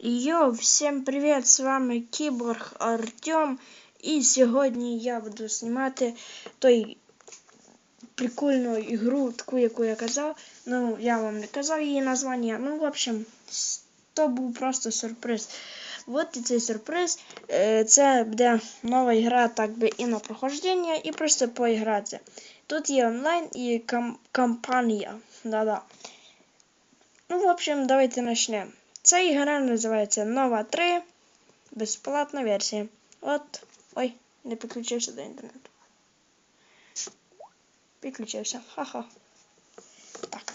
Йоу, всім привіт! З вами Кіборг Артем. І сьогодні я буду знімати той прикольну ігру, таку, яку я казав. Ну, я вам не казав її названня. Ну, в общем, с- то був просто сюрприз. От і цей сюрприз. Е, Це буде нова ігра, так би і на прохождення, і просто поігратися. Тут є онлайн і кам- кампанія. Да-да. Ну, в общем, давайте почнемо. Ця ігра називається Нова 3. Безплатна версія. От. Ой, не підключився до інтернету. Підключився. Ха-ха. Так,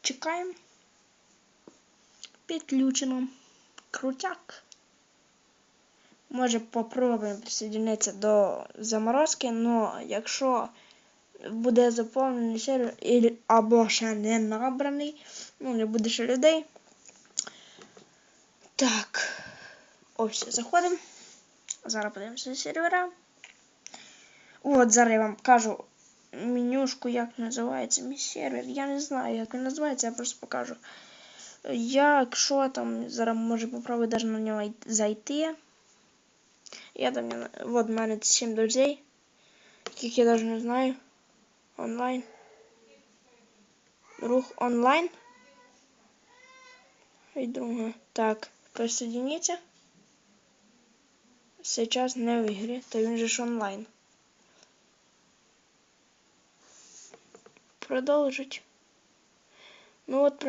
чекаємо. Підключено. Крутяк. Може попробуємо присоединитися до заморозки, але якщо буде заповнений сервер або ще не набраний, ну не буде ще людей. Так. Ось, заходимо. Зараз подивимося сервера. От, зараз я вам кажу менюшку, як називається мій сервер. Я не знаю, як він називається, я просто покажу. Якщо там, зараз може попробую навіть на нього зайти. Я там, не- от в мене 7 друзей, яких я навіть не знаю. Онлайн. Рух онлайн. І друге. Так, присоединіться. Сейчас не в ігрі, то він же ж онлайн. Продовжить. Ну от,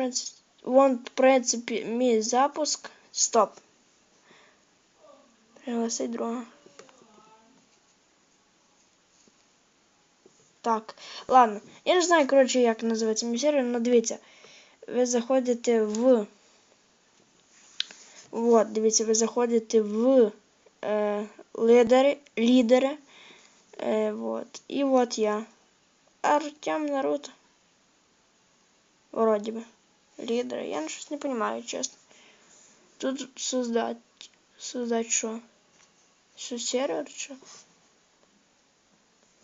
вон, в принципі, мій запуск. Стоп. Пригласить друга. Так, ладно. Я не знаю, коротше, як називається мій сервер, але дивіться. Ви заходите в. Вот, дивіться, ви заходите в е, лідери, лідери. Е, вот. І вот я. Артем Наруто. Вроде бы. Лідери. Я щось не понимаю, чесно. Тут создать. Создать що? Що сервер, що?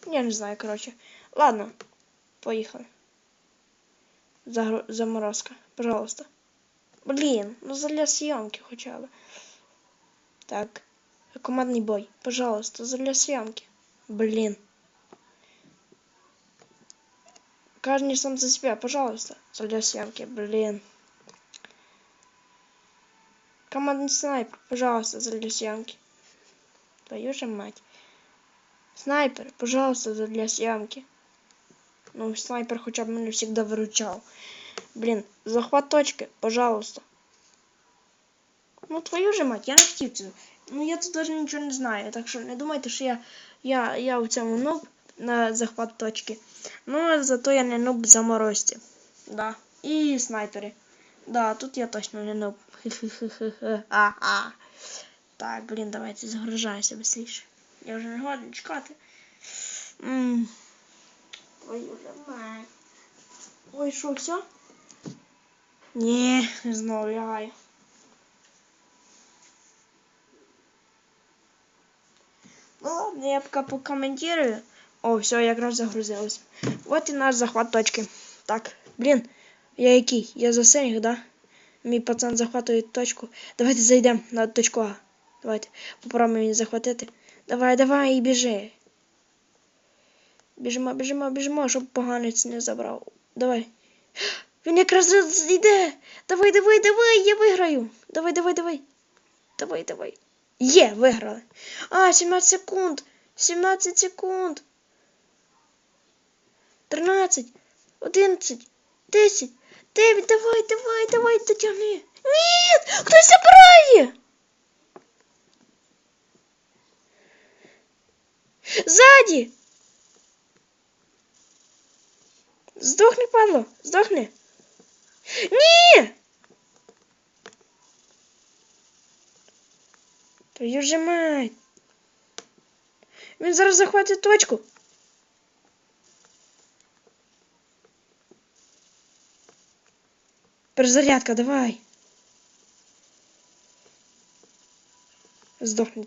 Я не знаю, короче. Ладно. Поїхали. Загру... Заморозка. Пожалуйста. Блин, ну для съемки хотя бы. Так. Командный бой. Пожалуйста, для съемки. Блин. Каждый сам за себя, пожалуйста. Для съемки. Блин. Командный снайпер, пожалуйста, для съемки. Твою же мать. Снайпер, пожалуйста, для съемки. Ну, снайпер хотя бы меня всегда выручал. Блин, захват точки, пожалуйста. Ну, твою же мать, я не хотів. Ну, я тут даже нічого не знаю, так що не думайте, що я, я, я у цьому нуб на захват точки. Ну, зато я не нуб в заморозці. Да. І снайпери. Да, тут я точно не нуб. А-а. Так, блін, давайте загружайся быстріше. Я вже не годен чекати. Ой, уже мать. Ой, що, все? Ні, знову лягаю. Ну ладно, я пока покомментирую. О, все, якраз загрузилось. Вот і наш захват точки. Так, блін, я який? Я за синіх, да? Мій пацан захватує точку. Давайте зайдемо на точку А. Давайте. Попробуємо її захватити. Давай, давай і біжи. Біжимо, біжимо, біжимо, щоб поганець не забрав. Давай. Він якраз йде. Давай, давай, давай, я виграю. Давай, давай, давай. Давай, давай. Є, виграли. А, 17 секунд. 17 секунд. 13, 11, 10, 9, давай, давай, давай, дотягни. Ні, хтось забирає. Ззаді. Здохни, падло, здохни. Ні! Твою же мать. Він зараз захватить точку. Перезарядка, давай. Сдохни.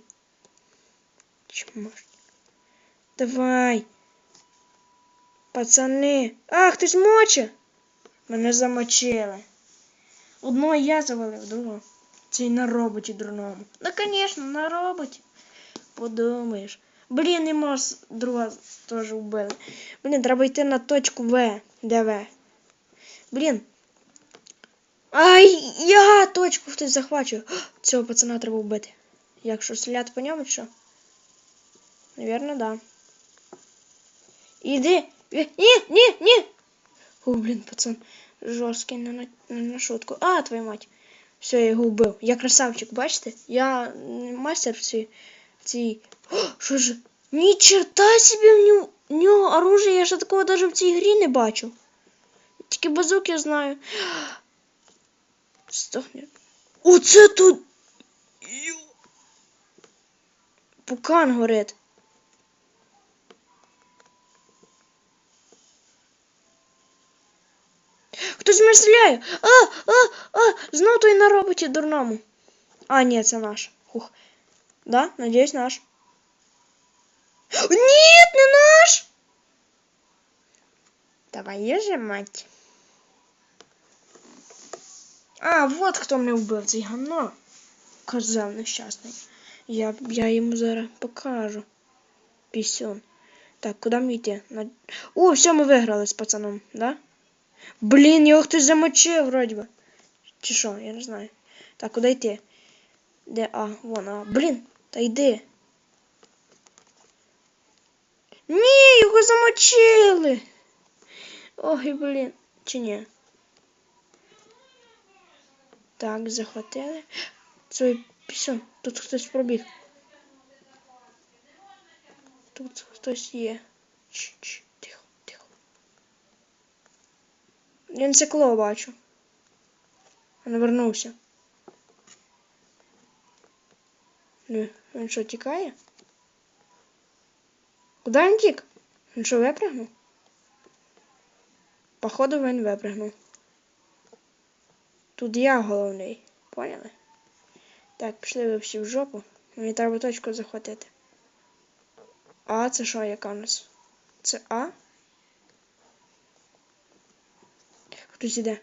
Чмошник. Давай. Пацани. Ах, хтось моче. Мене замочили. Одного я завалив, другого. Цей на роботі дурному. Ну, звісно, на роботі. Подумаєш. Блін, і мос друга теж вбили. Блін, треба йти на точку В. Де В? Блін. Ай, я точку хтось захвачує. Цього пацана треба вбити. Якщо стріляти по ньому, що? Навірно, да. Іди. Е, Ні, ні, ні. О, блін, пацан. Жорсткий не на, на шутку. А, твою мать. Все, я його вбив. Я красавчик, бачите? Я мастер в. О, що ж? Ні черта собі в нього, оружие, я ще такого навіть в цій грі не бачу. Тільки базук я знаю. Стохне. Оце тут. Пукан горить. Хтось мене стріляє. А, а, а, знов той на роботі дурному. А, ні, це наш. Хух. Да, надіюсь, наш. Ні, не наш. Давай же, мать. А, вот хто мене вбив, цей гано. Козел нещасний. Я, я йому зараз покажу. Пісюн. Так, куди мені йти? На... О, все, ми виграли з пацаном, да? Блін, його хтось замочив, вроді би. Чи що, я не знаю. Так, куди йти? Де А? Вон А. Блін, та йди. Ні, його замочили. Ой, блін. Чи ні? Так, захватили. Це пісюн. Тут хтось пробіг. Тут хтось є. Ч-ч, Я цикло бачу. Він вернувся. Ну, він що, тікає? Куди він тік? Він що, випрягнув? Походу він випрягнув. Тут я головний. Поняли? Так, пішли ви всі в жопу. Мені треба точку захватити. А, це що, яка у нас? Це А? Хтось іде.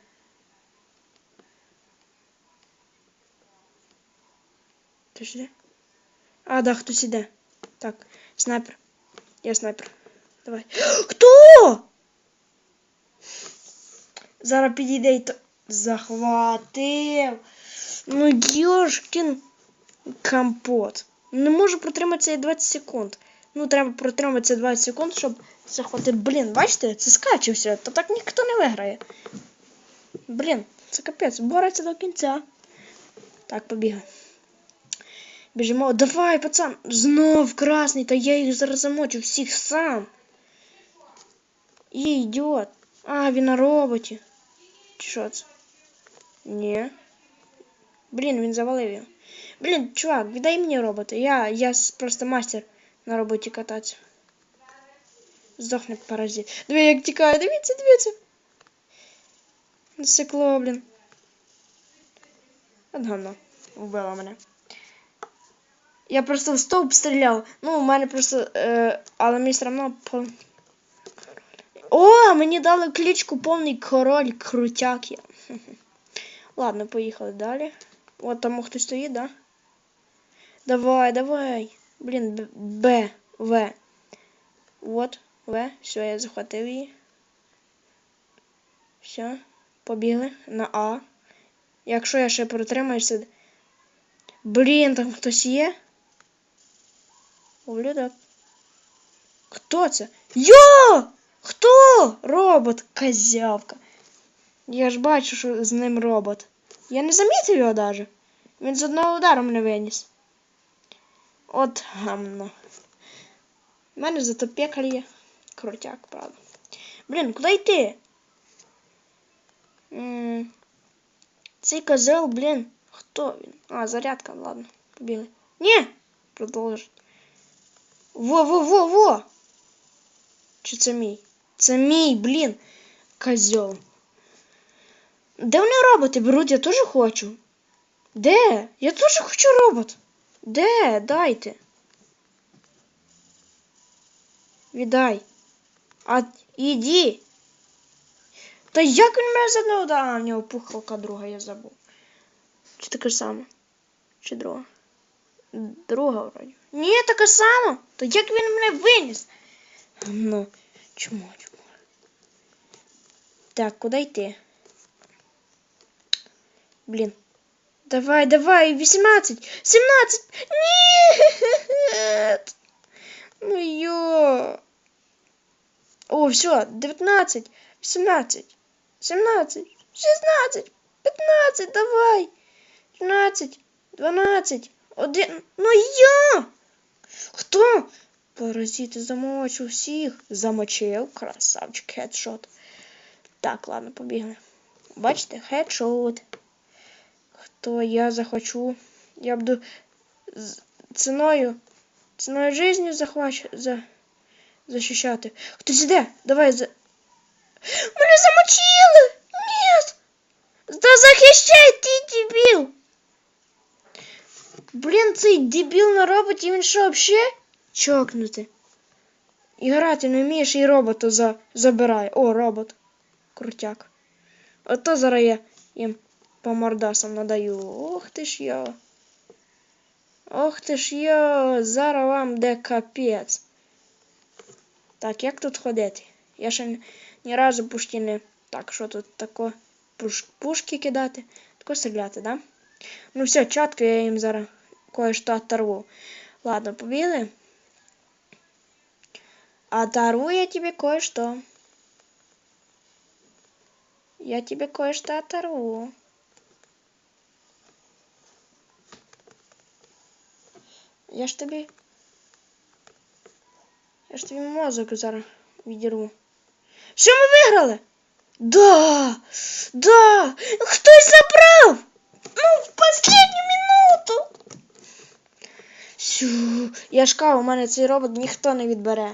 Хтось? А, да, хтось іде. Так, снайпер. Я снайпер. Давай. Хто? Зараз підійде. Захватив. Ну, Йошкін компот. Не можу протриматися і 20 секунд. Ну, треба протриматися 20 секунд, щоб захватити. Блін, бачите, це скаче все. То так ніхто не виграє. Блін, це капець. Бореться до кінця. Так, побігай. Біжимо. Давай, пацан. Знов красний, та я їх зараз замочу всіх сам. І ідіот. А, він на роботі. Чи що це? Ні. Блін, він завалив його. Блін, чувак, віддай мені робота. Я, я с- просто мастер на роботі кататися. Здохне паразит. Диви, як тікає, дивіться, дивіться. Секло, блін. От. Вбила мене. Я просто в стовп стріляв. Ну, у мене просто. Е, але мені все одно. О, мені дали кличку повний король крутяк я. Ладно, поїхали далі. От там хтось стоїть, да? Давай, давай. Блін, Б, Б, В. Вот, В. Все, я захватив її. Все, побігли на А. Якщо я ще протримаюся. Блін, там хтось є? Ублюдок. Хто це? Йо! Хто? Робот, козявка. Я ж бачу, що з ним робот. Я не замітив його даже. Він з одного удару мене виніс. От гамно. У мене зато пекаль є. Крутяк, правда. Блін, куди йти? Цей козел, блін. Хто він? А, зарядка, ладно, побігли. Ні! Продовжуй. Во-во-во-во! Чи це мій? Це мій, блін. Козел. Де вони роботи беруть? Я теж хочу. Де? Я теж хочу робот. Де? Дайте. Віддай. А іди. Та як він мене за одного удара? А, в нього пухалка друга, я забув. Чи таке ж саме? Чи друга? Друга вроді. Ні, така сама. То як він мене виніс? Ну, чому, чому? Так, куди йти? Блін. Давай, давай, 18, 17. Нет. Ну ё. О, все, 19, 18, 17, 16, 15, давай. 13, 12, 1. Ну я. Хто? Паразити замочив всіх. Замочив. Красавчик, хедшот. Так, ладно, побігли. Бачите, хедшот. Хто я захочу. Я буду ціною. Ціною жизни захвач... за... захищати. Хтось іде? Давай за. Мене замочили! Ні! Да захищай ти, дебіл! Блін, цей дебіл на роботі, він що, вообще? Чокнути. І грати не вмієш, і робота за... забирає. О, робот. Крутяк. Ото зараз я їм по мордасам надаю. Ох ти ж йо. Ох ти ж йо, зараз вам де капець. Так, як тут ходити? Я ще ні, ні разу пушки не. Так, що тут тако? Пуш... Пушки кидати, тако стріляти, да? Ну все, чітко я їм зараз кое-що оторву. Ладно, побігли. Оторву я тебе кое-что. Я тебе кое-что оторву. Я ж тобі. Я ж тобі мозок зараз відірву. Що ми виграли? Да! Да! Хтось забрав! Ну, в последню минуту. Сю, я ж у мене цей робот ніхто не відбере.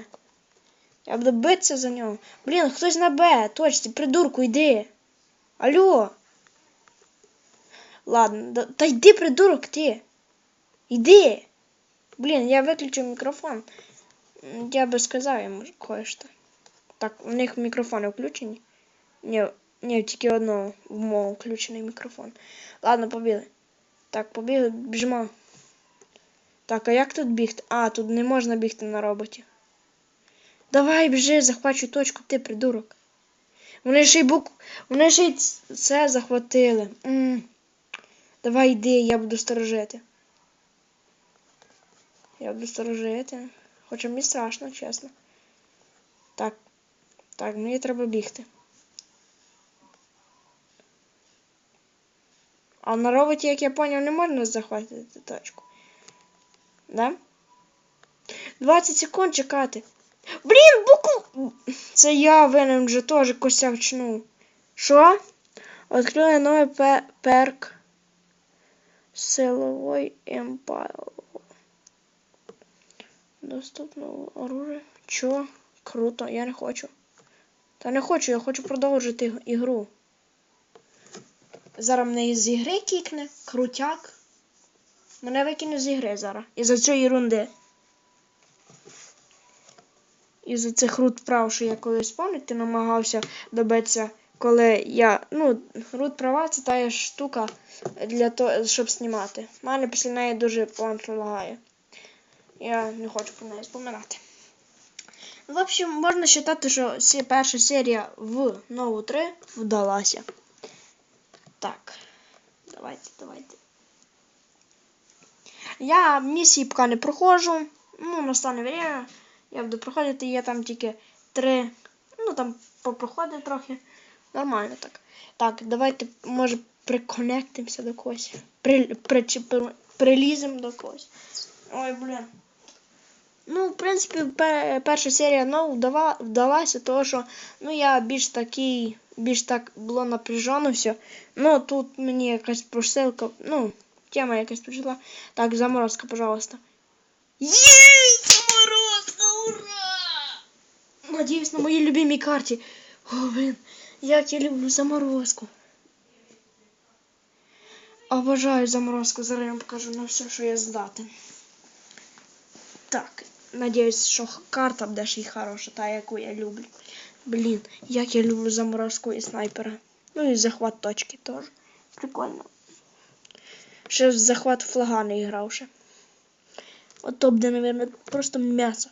Я буду битися за нього. Блін, хтось на Б, точці, придурку, йди. Алло. Ладно, да, та йди, придурок, ти. Йди. Блін, я виключив мікрофон. Я би сказав йому кое-що. Так, у них мікрофони включені. Ні, ні, тільки одного в мого включений мікрофон. Ладно, побігли. Так, побігли, біжимо. Так, а як тут бігти? А, тут не можна бігти на роботі. Давай, біжи, захвачуй точку, ти придурок. Вони ще й бук... Вони ще й це захватили. м Давай йди, я буду сторожити. Я буду сторожити. Хоча мені страшно, чесно. Так. Так, мені треба бігти. А на роботі, як я поняв, не можна захватити точку. Да? 20 секунд чекати. Блін, букву. Це я винен вже теж косячну. Що? Открили новий пе- перк. Силовой Empire. Доступно оружие. Чо? Круто, я не хочу. Та не хочу, я хочу продовжити ігру. Зараз мене із ігри кікне. Крутяк. Мене викине з ігри зараз. Із-за цієї ерунди. Із-за цих рут прав, що я колись пам'ятаєте, намагався добитися, коли я. Ну, рут права це та штука для того, щоб знімати. У мене після неї дуже планка лагає. Я не хочу про неї споминати. В общем, можна вважати, що перша серія в нову 3 вдалася. Так. Давайте, давайте. Я місії поки не проходжу. Ну, настане время. Я буду проходити, є там тільки три. Ну там попроходив трохи. Нормально так. Так, давайте, може, приконектимося до когось. При, при, при, приліземо до когось. Ой, блін. Ну, в принципі, перша серія ну, вдалася, тому що ну, я більш такий, більш так було напряжено все. Ну, тут мені якась просилка, ну, тема якась прийшла. Так, заморозка, пожалуйста. Є! Заморозка, ура! Надіюсь, на моїй любимій карті. О, блін, як я люблю заморозку. Обожаю заморозку, зараз я вам покажу на все, що я здатен. Так, надіюсь, що карта буде ще й хороша, та яку я люблю. Блін, як я люблю заморозку і снайпера. Ну і захват точки теж. Прикольно. ще захват флага не грав ще. От то буде, мабуть, просто м'ясо.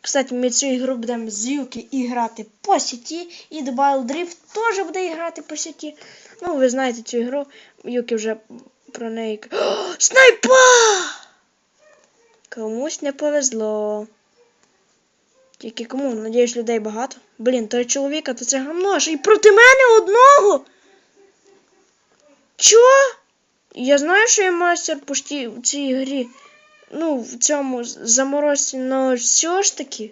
Кстати, ми цю ігру будемо з Юки і грати по сіті. І Wild Drift теж буде грати по сіті. Ну, ви знаєте цю ігру. Юки вже про неї. О, снайпа! Комусь не повезло. Тільки кому? Надіюсь, людей багато. Блін, той чоловіка, то це гамно, і проти мене одного. Чо? Я знаю, що я мастер почти в цій грі. Ну, в цьому заморозці, но все ж таки.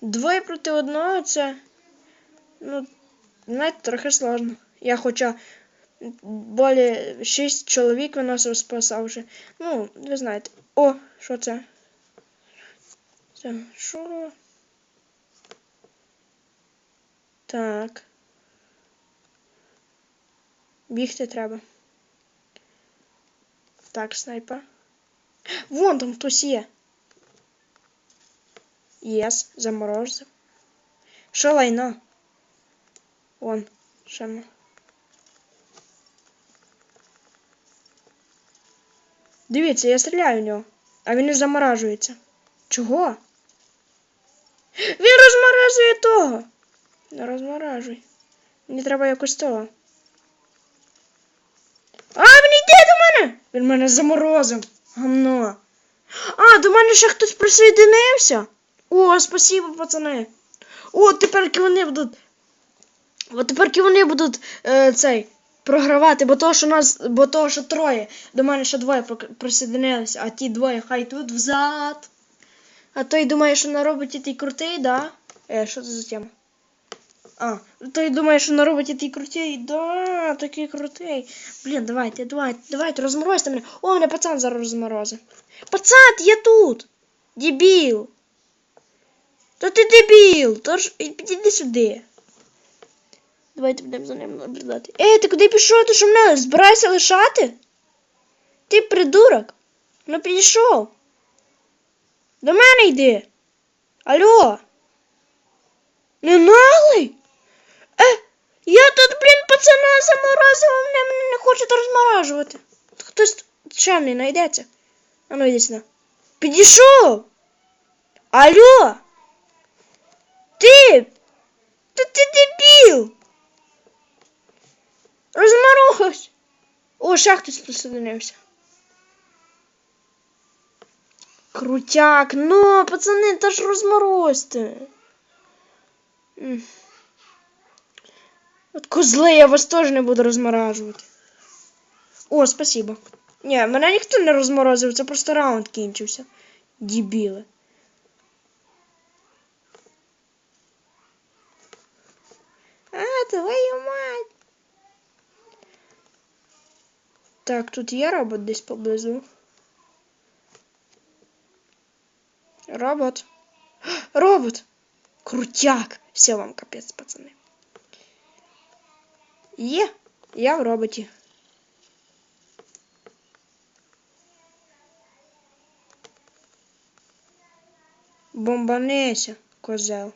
Двоє проти одного це. Ну, знаєте, трохи сложно. Я хоча более шість чоловік виносив спасав вже. Ну, ви знаєте. О, що це? Це що? Так. Бігти треба. Так, снайпер. Вон там хтось є. Єс, заморозив. Що лайно? Вон, ще Дивіться, я стріляю в нього, а він не заморажується. Чого? Він розморажує того. Не розморажуй. Мені треба якось того. А, він йде до мене! Він мене заморозив. Гамно. А, до мене ще хтось присоединився. О, спасибо, пацани. О, тепер вони будуть. От тепер вони будуть е, цей програвати, бо того, що нас, бо того, що троє. До мене ще двоє присоединилися, а ті двоє хай тут взад. А той думає, що на роботі ти крутий, да? Е, що це за тема? А, той думає, що на роботі ти крутий, да, такий крутий. Блін, давайте, давайте, давайте, розморозьте мене. О, мене пацан зараз розморозив. Пацан, я тут. Дебіл. Та ти дебіл. Тож і підійди сюди. Давайте будемо за ним наблюдати. Ей, ти куди пішов? Ти що мене збираєшся лишати? Ти придурок. Ну підійшов. До мене йди. Алло. Не наглий? Е, я тут, блін, пацана заморозив, мене, мене не хочуть розморажувати. Хтось чемний знайдеться. А ну йди сюди. Підійшов. Алло. Ти. Та ти дебіл. Розморозь. О, ще хтось присоединився. Крутяк, ну, пацани, та ж розморозьте. От козли, я вас теж не буду розморажувати. О, спасибо. Ні, мене ніхто не розморозив, це просто раунд кінчився. Дебіли. А, твою мать. Так, тут є робот десь поблизу. Робот. Робот! Крутяк! Все вам капець, пацани. Є, я в роботі. Бомбанися, козел.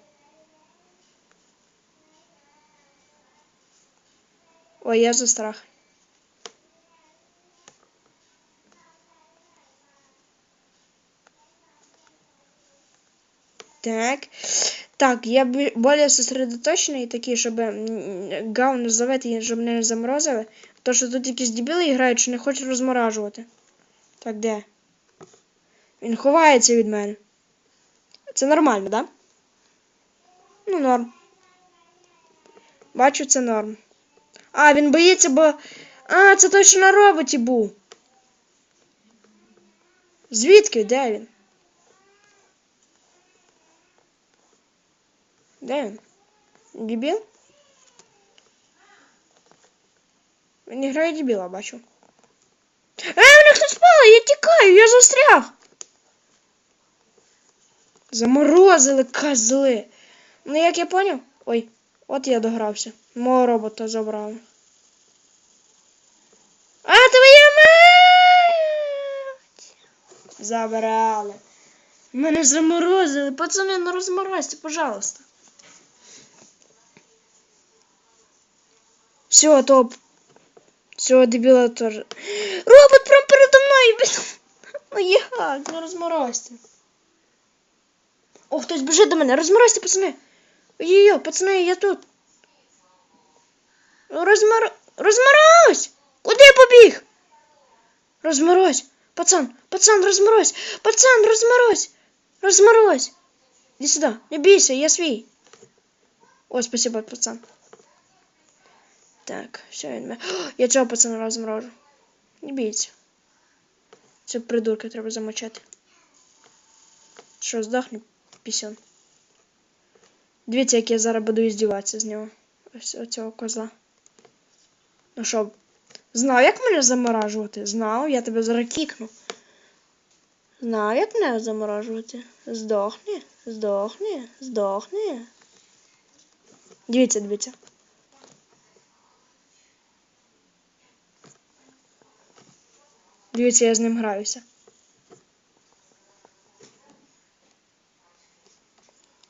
Ой, я за Так. Так, я бі- более сосредоточений такий, щоб не завити, щоб не заморозили. То що тут якісь дебіли грають, що не хочуть розморажувати. Так, де? Він ховається від мене. Це нормально, да? Ну, норм. Бачу, це норм. А, він боїться, бо. А, це той, що на роботі був. Звідки? Де він? Де він? Дебіл? Він грає дебіла, бачу. Е, мене хтось спали, я тікаю, я застряг. Заморозили козли. Ну, як я поняв? Ой, от я догрався. Мого робота забрали. А, твоя мать! Забрали. Мене заморозили. Пацани, ну розморозьте, пожалуйста. Все, топ. Цього дебіла теж. Робот прям передо мною. блін. Ну як? Ну розморозьте. О, хтось біжить до мене. Розморозьте, пацани. Ой-ой-ой, пацани, я тут. Розмор... Розморозь! Куди побіг? Розморозь! Пацан, пацан, розморозь! Пацан, розморозь! Розморозь! Иди сюда, не бейся, я свій. О, спасибо, пацан. Так, все, він мене. Я цього пацана розморожу. Не бійся. Це придурка треба замочити. Що, здохне, пісюн. Дивіться, як я зараз буду іздіватися з нього. Ось оцього козла. Ну що, знав, як мене заморажувати? Знав, я тебе зараз кікну. Знав, як мене заморажувати. Здохни, здохни, здохни. Дивіться, дивіться. Дивіться, я з ним граюся.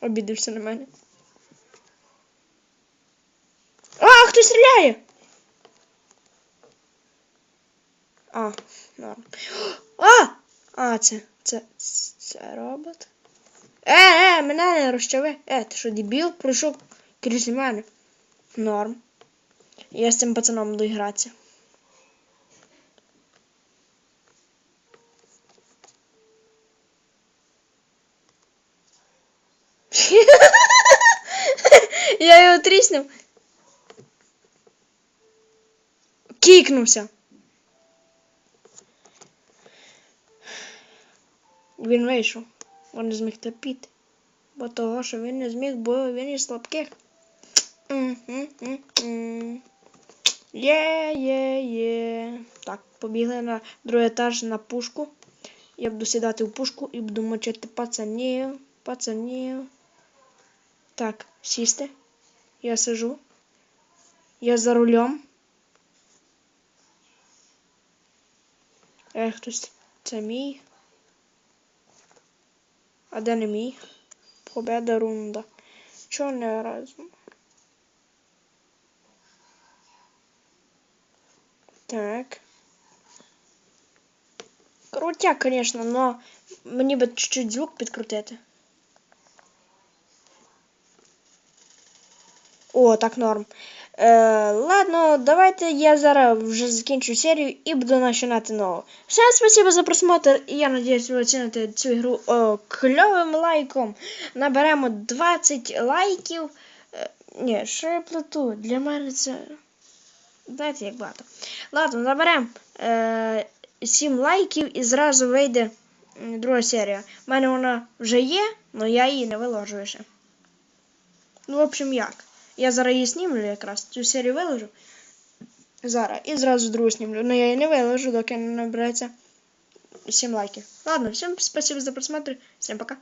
Обідався на мене. А, хтось стріляє! А, норм. А! А, це, це, це робот. Е, е, мене не розчави. Е, ти що, дебіл? Прийшов крізь мене. Норм. Я з цим пацаном буду гратися. Я його тріснув. Кікнувся. Він вийшов. Він не зміг терпіти. Бо того, що він не зміг, бо він із слабких. Є, є, є. Так, побігли на другий етаж на пушку. Я буду сідати в пушку і буду мочити пацанів, пацанів. Так, сісти. Я сижу. Я за рулем. Е, хтось. Це мій. А де не мій? Победа рунда. Чого не разом? Так. Крутяк, конечно, но мені би чуть-чуть звук підкрутити. О, так норм. Е, ладно, давайте я зараз вже закінчу серію і буду починати нову. Всем спасибо за просмотр, і я надіюсь, ви оціните цю ігру о, кльовим лайком. Наберемо 20 лайків. Е, ні, що я плету? Для мене це. Знаєте, як багато. Ладно, наберемо е, 7 лайків і зразу вийде друга серія. У мене вона вже є, але я її не виложую ще. Ну, в общем, як. Я зараз її знімлю якраз, цю серію виложу. Зараз. І зразу другу знімлю. Ну я її не виложу, доки не набереться 7 лайків. Ладно, всім спасибо за просмотр. Всім пока.